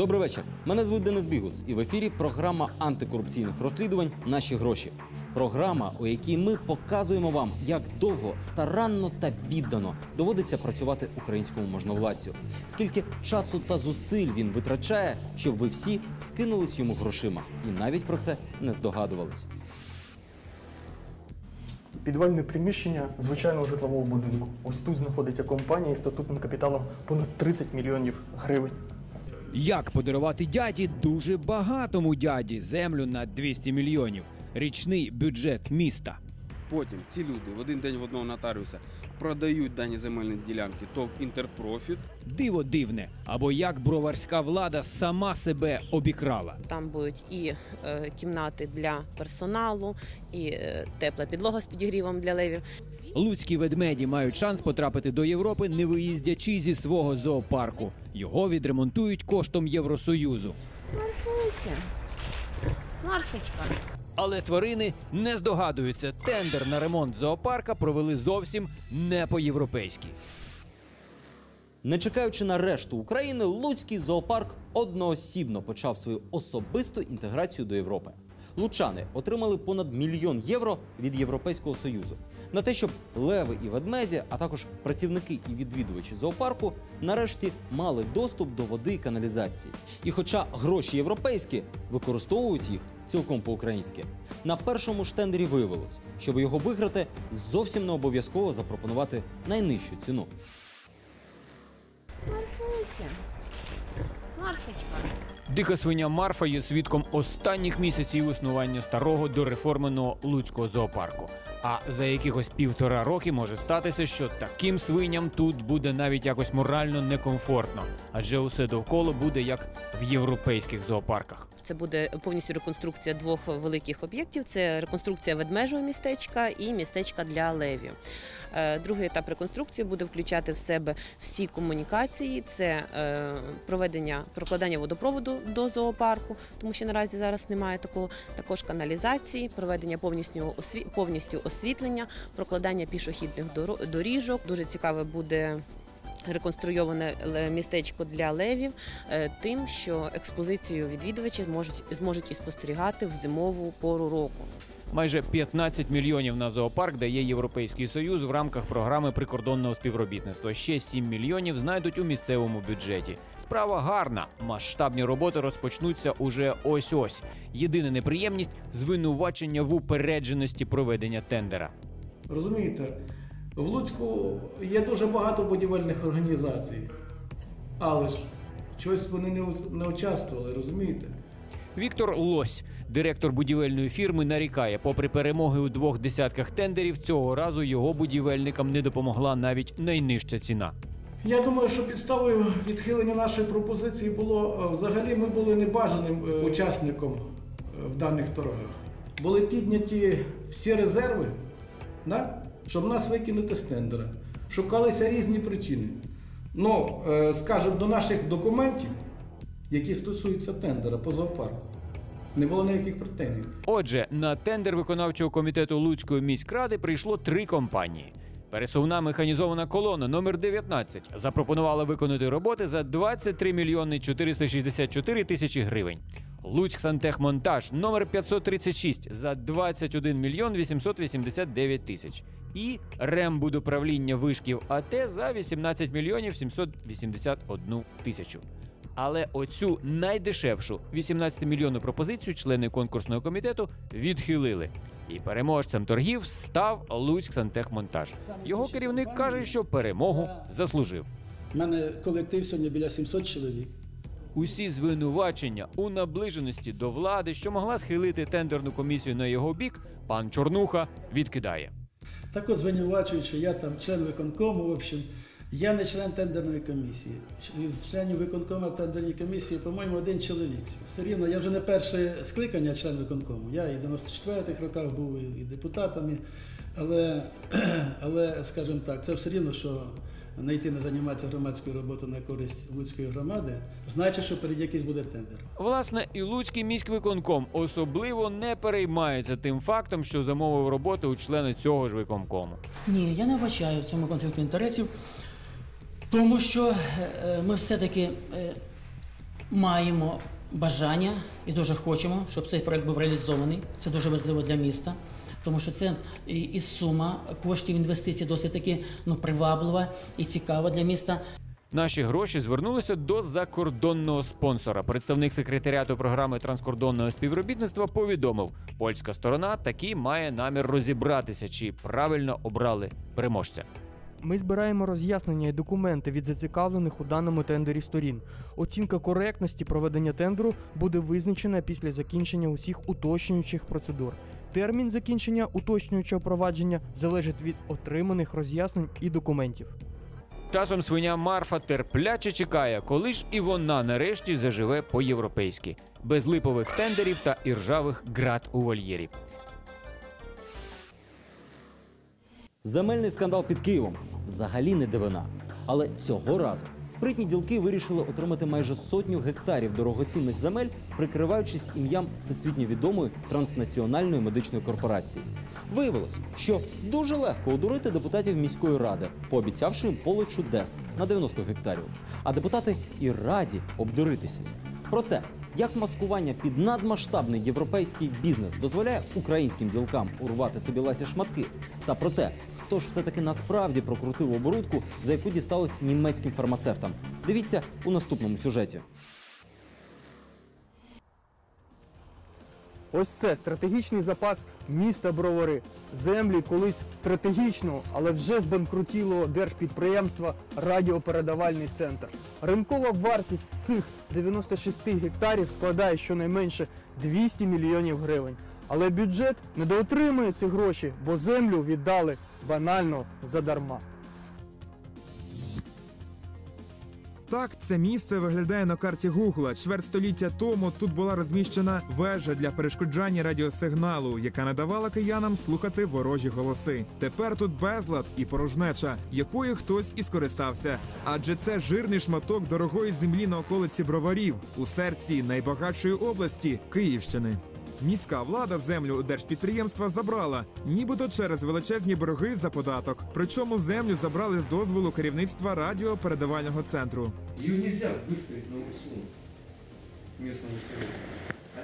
Добрий вечір. Мене звуть Денис Бігус, і в ефірі програма антикорупційних розслідувань Наші гроші. Програма, у якій ми показуємо вам, як довго, старанно та віддано доводиться працювати українському можновладцю. Скільки часу та зусиль він витрачає, щоб ви всі скинулись йому грошима, і навіть про це не здогадувались. Підвальне приміщення звичайного житлового будинку. Ось тут знаходиться компанія із статутним капіталом понад 30 мільйонів гривень. Як подарувати дяді дуже багатому дяді землю на 200 мільйонів? Річний бюджет міста. Потім ці люди в один день в одного нотаріуса продають дані земельні ділянки ТОВ Інтерпрофіт. Диво дивне, або як броварська влада сама себе обікрала. Там будуть і е, кімнати для персоналу, і е, тепла підлога з підігрівом для левів. Луцькі ведмеді мають шанс потрапити до Європи, не виїздячи зі свого зоопарку. Його відремонтують коштом Євросоюзу. Марфуся, Марфочка. Але тварини не здогадуються. Тендер на ремонт зоопарка провели зовсім не по-європейськи. Не чекаючи на решту України, Луцький зоопарк одноосібно почав свою особисту інтеграцію до Європи. Лучани отримали понад мільйон євро від Європейського союзу на те, щоб леви і ведмеді, а також працівники і відвідувачі зоопарку, нарешті мали доступ до води і каналізації. І хоча гроші європейські використовують їх цілком по-українськи, на першому ж тендері виявилось, щоб його виграти, зовсім не обов'язково запропонувати найнижчу ціну. Марфочка. Дика свиня Марфа є свідком останніх місяців існування старого дореформеного луцького зоопарку. А за якихось півтора роки може статися, що таким свиням тут буде навіть якось морально некомфортно, адже усе довкола буде як в європейських зоопарках. Це буде повністю реконструкція двох великих об'єктів: це реконструкція ведмежого містечка і містечка для левів. Е, Другий етап реконструкції буде включати в себе всі комунікації: це е, проведення прокладання водопроводу до зоопарку, тому що наразі зараз немає такого. Також каналізації, проведення повністю осві... повністю освітлення, прокладання пішохідних доріжок. Дуже цікаве буде. Реконструйоване містечко для левів е, тим, що експозицію відвідувачі можуть зможуть і спостерігати в зимову пору року. Майже 15 мільйонів на зоопарк дає Європейський Союз в рамках програми прикордонного співробітництва. Ще 7 мільйонів знайдуть у місцевому бюджеті. Справа гарна. Масштабні роботи розпочнуться уже ось ось. Єдина неприємність звинувачення в упередженості проведення тендера. Розумієте, в Луцьку є дуже багато будівельних організацій, але ж чогось вони не, не участвували, розумієте? Віктор Лось, директор будівельної фірми, нарікає, попри перемоги у двох десятках тендерів, цього разу його будівельникам не допомогла навіть найнижча ціна. Я думаю, що підставою відхилення нашої пропозиції було е, взагалі ми були небажаним е, учасником е, в даних торгах. Були підняті всі резерви, да? щоб нас викинути з тендера. Шукалися різні причини. Ну, скажімо, до наших документів, які стосуються тендера по зоопарку, не було ніяких претензій. Отже, на тендер виконавчого комітету Луцької міськради прийшло три компанії. Пересувна механізована колона номер 19 запропонувала виконати роботи за 23 мільйони 464 тисячі гривень. Луцьк Сантехмонтаж номер 536 за 21 мільйон 889 тисяч. І Рембудуправління вишків АТ за 18 мільйонів 781 тисячу. Але оцю найдешевшу 18 мільйонну пропозицію члени конкурсного комітету відхилили. І переможцем торгів став Луцьк Сантехмонтаж. Його керівник каже, що перемогу заслужив. У мене колектив сьогодні біля 700 чоловік. Усі звинувачення у наближеності до влади, що могла схилити тендерну комісію на його бік, пан Чорнуха відкидає. Так от звинувачують, що я там член виконкому, в общем, я не член тендерної комісії. Із членів виконкому в тендерній комісії, по-моєму, один чоловік. Все рівно, я вже не перше скликання член виконкому. Я і в 94-х роках був і депутатом, але, але, скажімо так, це все рівно, що не йти не займатися громадською роботою на користь Луцької громади, значить, що перед якийсь буде тендер. Власне, і Луцький міськвиконком особливо не переймається тим фактом, що замовив роботу у члени цього ж виконкому. Ні, я не бачаю в цьому конфлікту інтересів, тому що е, ми все-таки е, маємо бажання і дуже хочемо, щоб цей проект був реалізований. Це дуже важливо для міста, тому що це і, сума коштів інвестицій досить таки ну, приваблива і цікава для міста. Наші гроші звернулися до закордонного спонсора. Представник секретаріату програми транскордонного співробітництва повідомив, польська сторона таки має намір розібратися, чи правильно обрали переможця. Ми збираємо роз'яснення і документи від зацікавлених у даному тендері сторін. Оцінка коректності проведення тендеру буде визначена після закінчення усіх уточнюючих процедур. Термін закінчення уточнюючого провадження залежить від отриманих роз'яснень і документів. Часом свиня Марфа терпляче чекає, коли ж і вона нарешті заживе по-європейськи, без липових тендерів та іржавих град у вольєрі. Земельний скандал під Києвом взагалі не дивина. Але цього разу спритні ділки вирішили отримати майже сотню гектарів дорогоцінних земель, прикриваючись ім'ям всесвітньо відомої транснаціональної медичної корпорації. Виявилось, що дуже легко одурити депутатів міської ради, пообіцявши їм поле чудес на 90 гектарів. А депутати і раді обдуритися. Проте, як маскування під надмасштабний європейський бізнес дозволяє українським ділкам урвати собі ласі шматки, та про те, хто ж все-таки насправді прокрутив оборудку, за яку дісталось німецьким фармацевтам. Дивіться у наступному сюжеті. Ось це стратегічний запас міста Бровари. Землі колись стратегічного, але вже збанкрутілого держпідприємства Радіопередавальний центр. Ринкова вартість цих 96 гектарів складає щонайменше 200 мільйонів гривень. Але бюджет недоотримує ці гроші, бо землю віддали банально задарма. Так, це місце виглядає на карті Гугла. Чверть століття тому тут була розміщена вежа для перешкоджання радіосигналу, яка не давала киянам слухати ворожі голоси. Тепер тут безлад і порожнеча, якою хтось і скористався. Адже це жирний шматок дорогої землі на околиці броварів у серці найбагатшої області Київщини. Міська влада землю у держпідприємства забрала, нібито через величезні борги за податок. Причому землю забрали з дозволу керівництва радіопередавального центру. Ее нельзя выставить на аукцион местному населению.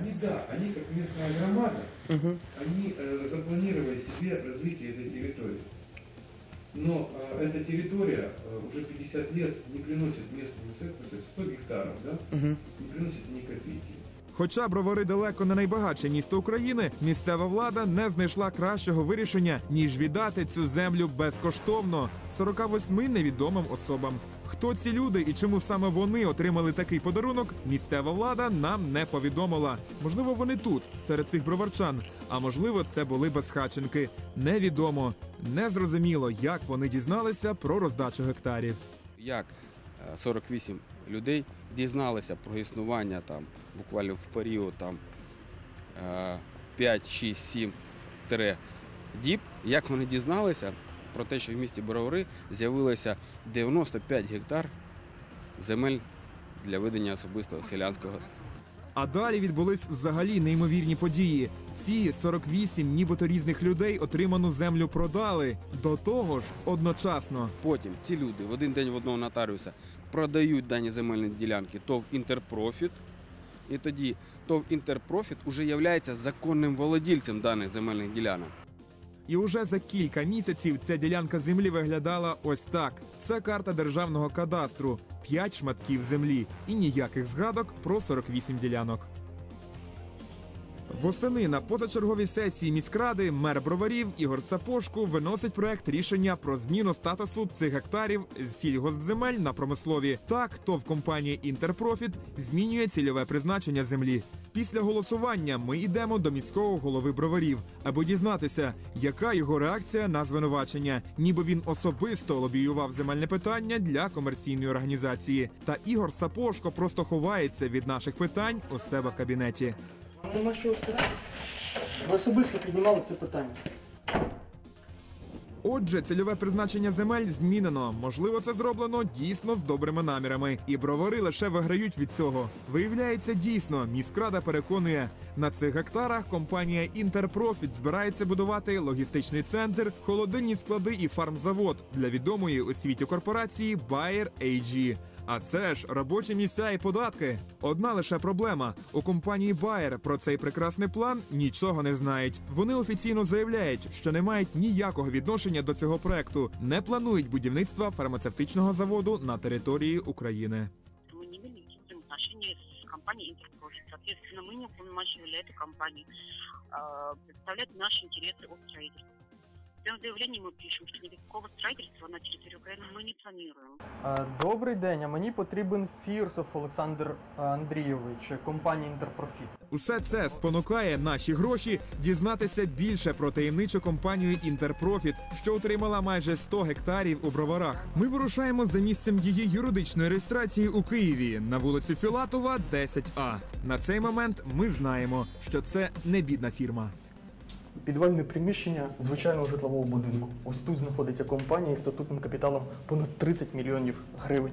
Они, да, они как местная громада, они э, запланировали себе развитие этой территории. Но э, эта территория э, уже 50 лет не приносит местному центру 100 гектаров, да? Не приносит ни копейки. Хоча бровари далеко не найбагатше місто України, місцева влада не знайшла кращого вирішення ніж віддати цю землю безкоштовно 48 невідомим особам. Хто ці люди і чому саме вони отримали такий подарунок? Місцева влада нам не повідомила. Можливо, вони тут, серед цих броварчан. А можливо, це були безхатченки. Невідомо. Незрозуміло, як вони дізналися про роздачу гектарів. Як 48 людей дізналися про існування там буквально в період там е, 5, 6, 7 тире діб, як вони дізналися про те, що в місті Боровари з'явилося 95 гектар земель для ведення особистого селянського А далі відбулись взагалі неймовірні події. Ці 48 нібито різних людей отриману землю продали. До того ж, одночасно. Потім ці люди в один день в одного нотаріуса продають дані земельні ділянки ТОВ Інтерпрофіт. І тоді ТОВ Інтерпрофіт уже є законним володільцем даних земельних ділянок. І уже за кілька місяців ця ділянка землі виглядала ось так: це карта державного кадастру, 5 шматків землі і ніяких згадок про 48 ділянок. Восени на позачерговій сесії міськради мер броварів Ігор Сапошку виносить проект рішення про зміну статусу цих гектарів з сільгоспземель на промислові. Так, ТОВ компанія Інтерпрофіт змінює цільове призначення землі. Після голосування ми йдемо до міського голови броварів, аби дізнатися, яка його реакція на звинувачення, ніби він особисто лобіював земельне питання для комерційної організації. Та Ігор Сапошко просто ховається від наших питань у себе в кабінеті. Нема що. Ви особисто піднімали це питання. Отже, цільове призначення земель змінено. Можливо, це зроблено дійсно з добрими намірами, і бровари лише виграють від цього. Виявляється, дійсно, міськрада переконує, на цих гектарах компанія Інтерпрофіт збирається будувати логістичний центр, холодильні склади і фармзавод для відомої у світі корпорації Bayer AG. А це ж робочі місця і податки. Одна лише проблема: у компанії Bayer про цей прекрасний план нічого не знають. Вони офіційно заявляють, що не мають ніякого відношення до цього проекту, не планують будівництва фармацевтичного заводу на території України. мы не имели никаких взаимоотношений с компанией Интерпрофит. Соответственно, мы не уполномачивали эту компанию э, представлять наши интересы от строительства. В своем заявлении мы пишем, что никакого строительства на территории Украины мы не планируем. Е, Добрий день, а мені потрібен Фірсов Олександр е, Андрійович, компанія Інтерпрофіт. Усе це спонукає наші гроші дізнатися більше про таємничу компанію Інтерпрофіт, що отримала майже 100 гектарів у броварах. Ми вирушаємо за місцем її юридичної реєстрації у Києві на вулицю Філатова, 10А. На цей момент ми знаємо, що це не бідна фірма. Підвальне приміщення звичайного житлового будинку. Ось тут знаходиться компанія із статутним капіталом понад 30 мільйонів гривень.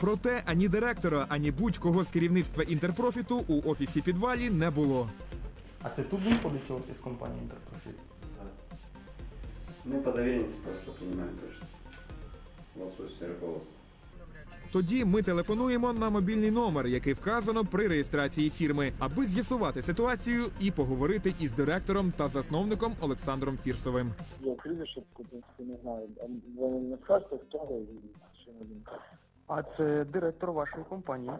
Проте ані директора, ані будь-кого з керівництва інтерпрофіту у офісі підвалі не було. А це тут знаходиться офіс компанії Інтерпрофіт? Мы по доверенности просто точно. В отсутствии руководства. Тоді ми телефонуємо на мобільний номер, який вказано при реєстрації фірми, аби з'ясувати ситуацію і поговорити із директором та засновником Олександром Фірсовим. Я прізвище, не знаю. А Ви не скажете, хто ви і чим він? А це директор вашої компанії.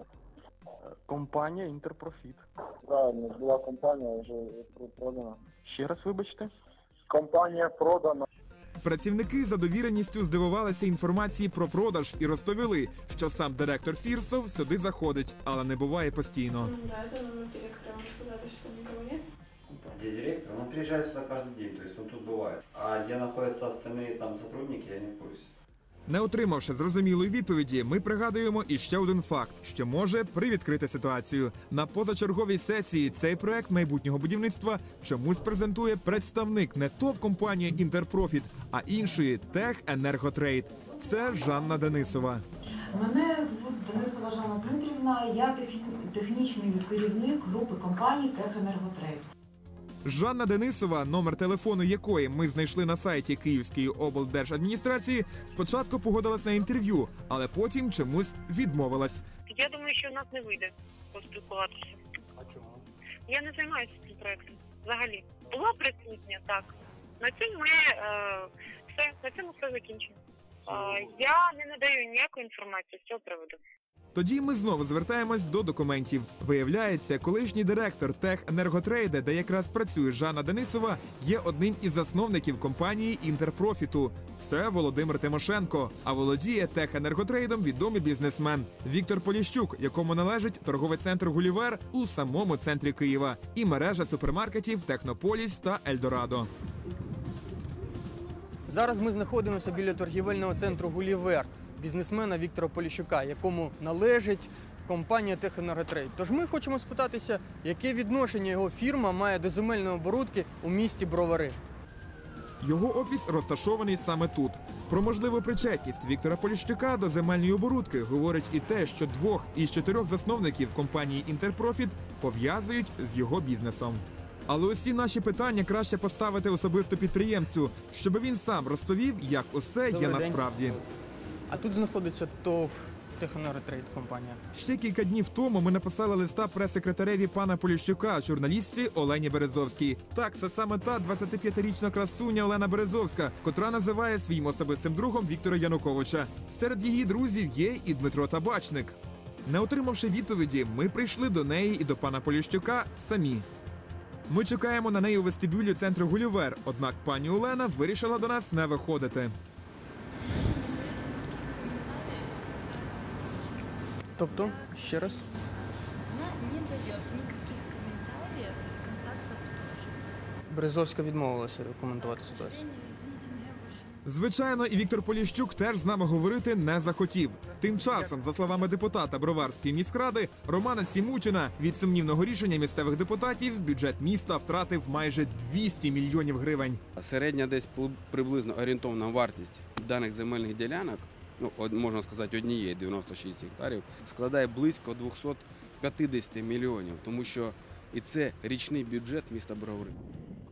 Компанія Інтерпрофіт. Правильно, була компанія вже продана. Ще раз вибачте. Компанія продана. Працівники за довіреністю здивувалися інформації про продаж і розповіли, що сам директор Фірсов сюди заходить, але не буває постійно. Да, это номер директора. Вы сказали, что никого нет? Где директор? Он приезжает сюда каждый день, то есть он тут бывает. А где находятся остальные там сотрудники, я не в курсе. Не отримавши зрозумілої відповіді, ми пригадуємо іще один факт, що може привідкрити ситуацію. На позачерговій сесії цей проект майбутнього будівництва чомусь презентує представник не ТОВ компанії Інтерпрофіт, а іншої Техенерготрейд. Це Жанна Денисова. Мене звуть Денисова Жанна Дмитрівна, я техні- технічний керівник групи компаній Техенерготрейд. Жанна Денисова, номер телефону якої ми знайшли на сайті Київської облдержадміністрації, спочатку погодилась на інтерв'ю, але потім чомусь відмовилась. Я думаю, що у нас не вийде поспілкуватися. А чому? Я не займаюся цим проектом. Взагалі. Була присутня, так. На цьому ми е, все, на цьому все закінчено. Е, я не надаю ніякої інформації з цього приводу. Тоді ми знову звертаємось до документів. Виявляється, колишній директор Техенерготрейда, де якраз працює Жанна Денисова, є одним із засновників компанії Інтерпрофіту. Це Володимир Тимошенко. А володіє Техенерготрейдом відомий бізнесмен Віктор Поліщук, якому належить торговий центр Гулівер у самому центрі Києва, і мережа супермаркетів Технополіс та Ельдорадо. Зараз ми знаходимося біля торгівельного центру Гулівер, бізнесмена Віктора Поліщука, якому належить компанія Техенерготрейд. Тож ми хочемо спитатися, яке відношення його фірма має до земельної оборудки у місті Бровари. Його офіс розташований саме тут. Про можливу причетність Віктора Поліщука до земельної оборудки говорить і те, що двох із чотирьох засновників компанії Інтерпрофіт пов'язують з його бізнесом. Але усі наші питання краще поставити особисто підприємцю, щоб він сам розповів, як усе є день. насправді. А тут знаходиться ТОВ Техенерготрейд компанія. Ще кілька днів тому ми написали листа прес-секретареві пана Поліщука, журналістці Олені Березовській. Так, це саме та 25-річна красуня Олена Березовська, котра називає своїм особистим другом Віктора Януковича. Серед її друзів є і Дмитро Табачник. Не отримавши відповіді, ми прийшли до неї і до пана Поліщука самі. Ми чекаємо на неї у вестибюлі центру Гулівер, однак пані Олена вирішила до нас не виходити. Тобто, ще раз. Она не дает никаких комментариев и контактов тоже. Березовська відмовилася коментувати ситуацію. Звичайно, і Віктор Поліщук теж з нами говорити не захотів. Тим часом, за словами депутата Броварської міськради Романа Сімучина, від сумнівного рішення місцевих депутатів бюджет міста втратив майже 200 мільйонів гривень. Середня десь приблизно орієнтовна вартість даних земельних ділянок, ну можна сказати, однієї 96 гектарів, складає близько 250 мільйонів, тому що і це річний бюджет міста Бровари.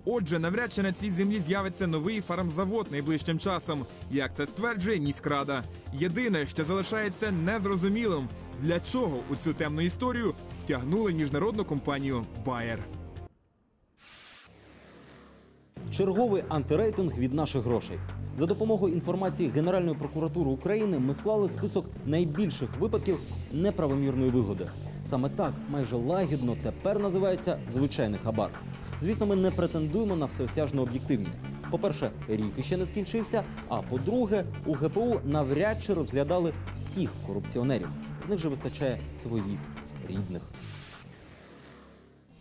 Отже, навряд чи на цій землі з'явиться новий фармзавод найближчим часом, як це стверджує міськрада. Єдине, що залишається незрозумілим, для чого у цю темну історію втягнули міжнародну компанію Bayer. Черговий антирейтинг від наших грошей. За допомогою інформації Генеральної прокуратури України ми склали список найбільших випадків неправомірної вигоди. Саме так майже лагідно тепер називається звичайний хабар. Звісно, ми не претендуємо на всеосяжну об'єктивність. По-перше, рік іще не скінчився. А по-друге, у ГПУ навряд чи розглядали всіх корупціонерів. В них же вистачає своїх рідних.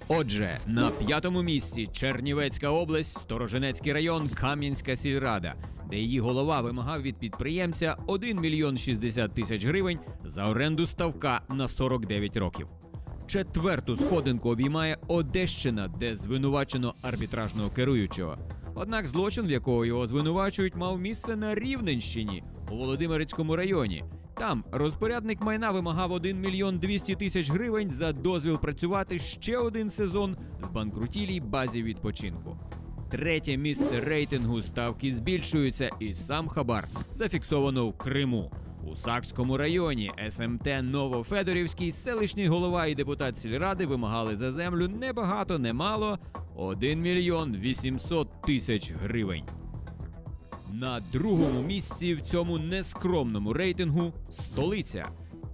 Отже, на п'ятому місці Чернівецька область, Сторожинецький район, Кам'янська сільрада, де її голова вимагав від підприємця 1 мільйон 60 тисяч гривень за оренду ставка на 49 років. Четверту сходинку обіймає Одещина, де звинувачено арбітражного керуючого. Однак злочин, в якого його звинувачують, мав місце на Рівненщині у Володимирецькому районі. Там розпорядник майна вимагав 1 мільйон 200 тисяч гривень за дозвіл працювати ще один сезон з банкрутілій базі відпочинку. Третє місце рейтингу ставки збільшуються, і сам хабар зафіксовано в Криму. У Сакському районі СМТ Новофедорівський селищний голова і депутат сільради вимагали за землю небагато, немало 1 мільйон 800 тисяч гривень. На другому місці в цьому нескромному рейтингу столиця.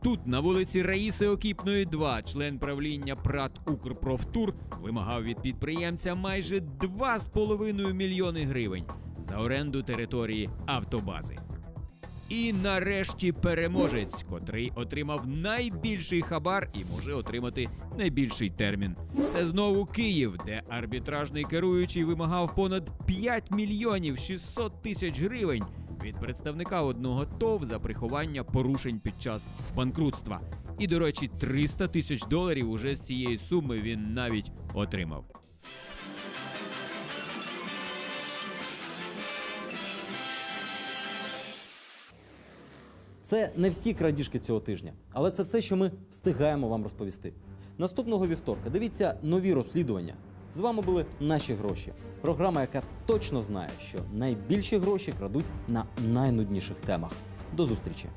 Тут на вулиці Раїси Окіпної 2 член правління ПРАТ Укрпрофтур вимагав від підприємця майже 2,5 мільйони гривень за оренду території автобази. І нарешті переможець, котрий отримав найбільший хабар і може отримати найбільший термін. Це знову Київ, де арбітражний керуючий вимагав понад 5 мільйонів 600 тисяч гривень від представника одного ТОВ за приховання порушень під час банкрутства. І, до речі, 300 тисяч доларів уже з цієї суми він навіть отримав. Це не всі крадіжки цього тижня, але це все, що ми встигаємо вам розповісти. Наступного вівторка дивіться нові розслідування. З вами були наші гроші. Програма, яка точно знає, що найбільші гроші крадуть на найнудніших темах. До зустрічі!